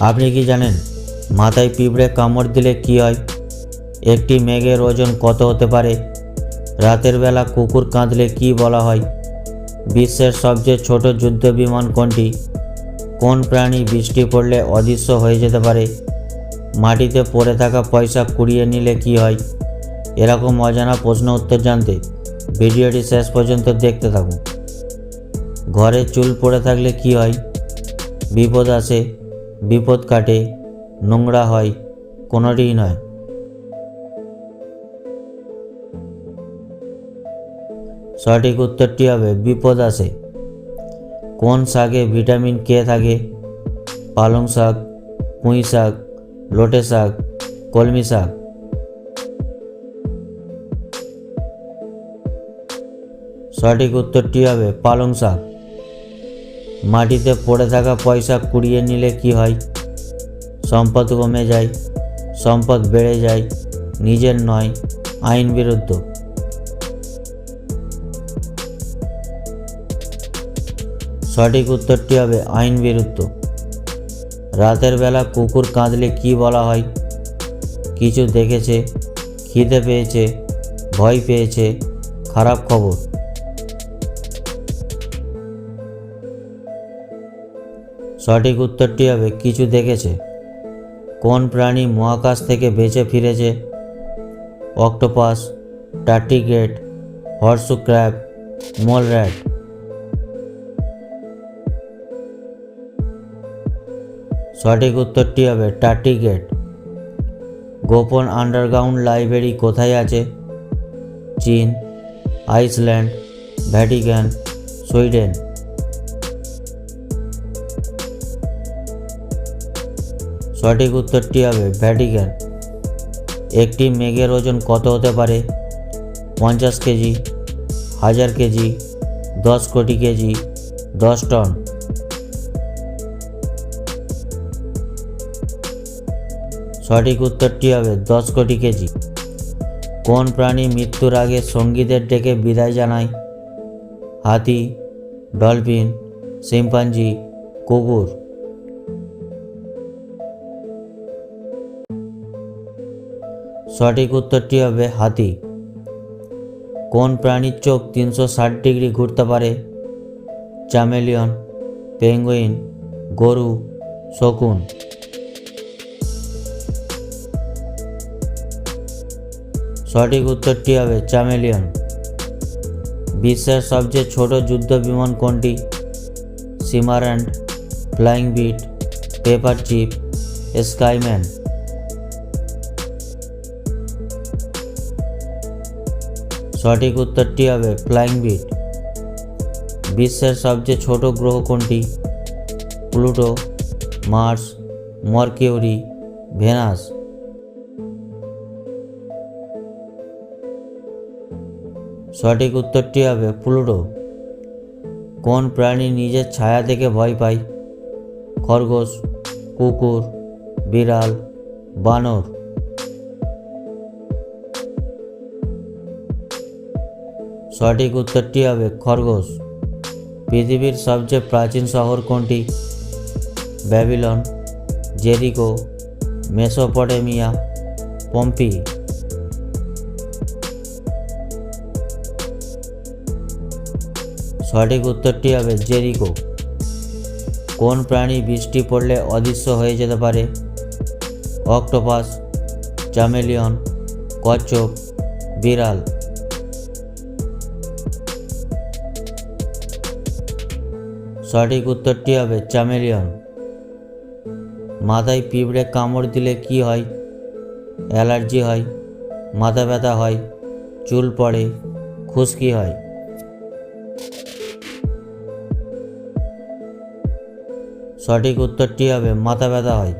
আপনি কি জানেন মাথায় পিঁপড়ে কামড় দিলে কি হয়? একটি মেঘের ওজন কত হতে পারে? রাতের বেলা কুকুর কাঁদলে কি বলা হয়? বিশ্বের সবচেয়ে ছোট যুদ্ধ বিমান কোনটি? কোন প্রাণী বৃষ্টি পড়লে অদৃশ্য হয়ে যেতে পারে? মাটিতে পড়ে থাকা পয়সা কুড়িয়ে নিলে কি হয়? এরকম অজানা প্রশ্ন উত্তর জানতে ভিডিওটি শেষ পর্যন্ত দেখতে থাকুন। ঘরে চুল পড়ে থাকলে কি হয়? বিপদ আসে বিপদ কাটে, নোংরা হয়, কোনোটিই নয়। সঠিক উত্তরটি হবে, বিপদ আসে কোন শাকে ভিটামিন কে থাকে? পালং শাক, পুঁই শাক, লোটে শাক, কলমি শাক। সঠিক উত্তরটি হবে, পালং শাক। মাটিতে পড়ে থাকা পয়সা কুড়িয়ে নিলে কি হয়? সম্পদ কমে যায়, সম্পদ বেড়ে যায়, নিজের নয়, আইন বিরুদ্ধ। সঠিক উত্তরটি হবে আইন বিরুদ্ধ। রাতের বেলা কুকুর কাঁদলে কি বলা হয়? কিছু দেখেছে, খিদে পেয়েছে, ভয় পেয়েছে, খারাপ খবর। সঠিক উত্তরটি হবে কিছু দেখেছে। কোন প্রাণী মহাকাশ থেকে বেঁচে ফিরেছে? অক্টোপাস টার্টিগ্রেট হর্সু ক্র্যাব মোল র্যাট সঠিক উত্তরটি হবে টার্টিগ্রেট গোপন আন্ডারগ্রাউন্ড লাইব্রেরি কোথায় আছে? চীন, আইসল্যান্ড ভ্যাটিকান সুইডেন। সঠিক উত্তরটি হবে ভ্যাটিকান একটি মেঘের ওজন কত হতে পারে? পঞ্চাশ কেজি, হাজার কেজি, দশ কোটি কেজি, দশ টন। সঠিক উত্তরটি হবে দশ কোটি কেজি। কোন প্রাণী মৃত্যুর আগে সঙ্গীদের ডেকে বিদায় জানায়? হাতি, ডলফিন, শিম্পাঞ্জি, কুকুর। সঠিক উত্তরটি হবে হাতি। কোন প্রাণীর চোখ তিনশো ষাট ডিগ্রি ঘুরতে পারে? চামেলিয়ন, পেঙ্গুইন, গরু, শকুন। সঠিক উত্তরটি হবে চামেলিয়ন। বিশ্বের সবচেয়ে ছোট যুদ্ধ বিমান কোনটি? সিমারান্ড, flying beat paper chip skyman. সঠিক উত্তরটি হবে ফ্লাইং বিট। বিশ্বের সবচেয়ে ছোট গ্রহ কোনটি? Pluto, Mars, Mercury, Venus. সঠিক উত্তরটি হবে প্লুটো। কোন প্রাণী নিজের ছায়া থেকে ভয় পায়? খরগোশ, কুকুর, বিড়াল, বানর। সঠিক উত্তরটি হবে খরগোশ। পৃথিবীর সবচেয়ে প্রাচীন শহর কোনটি? Babylon, Jericho, Mesopotamia, Pompeii. সঠিক উত্তরটি হবে জেরিকো। কোন প্রাণী বৃষ্টি পড়লে অদৃশ্য হয়ে যেতে পারে? অক্টোপাস, চামেলিয়ন, কচ্ছপ, বিড়াল। সঠিক উত্তরটি হবে চ্যামেলিয়ন মাথায় পিঁপড়ে কামড় দিলে কি হয়? অ্যালার্জি হয়, মাথা ব্যথা হয়, চুল পড়ে, খুশকি হয়। সঠিক উত্তরটি হবে মাথা ব্যথা হয়।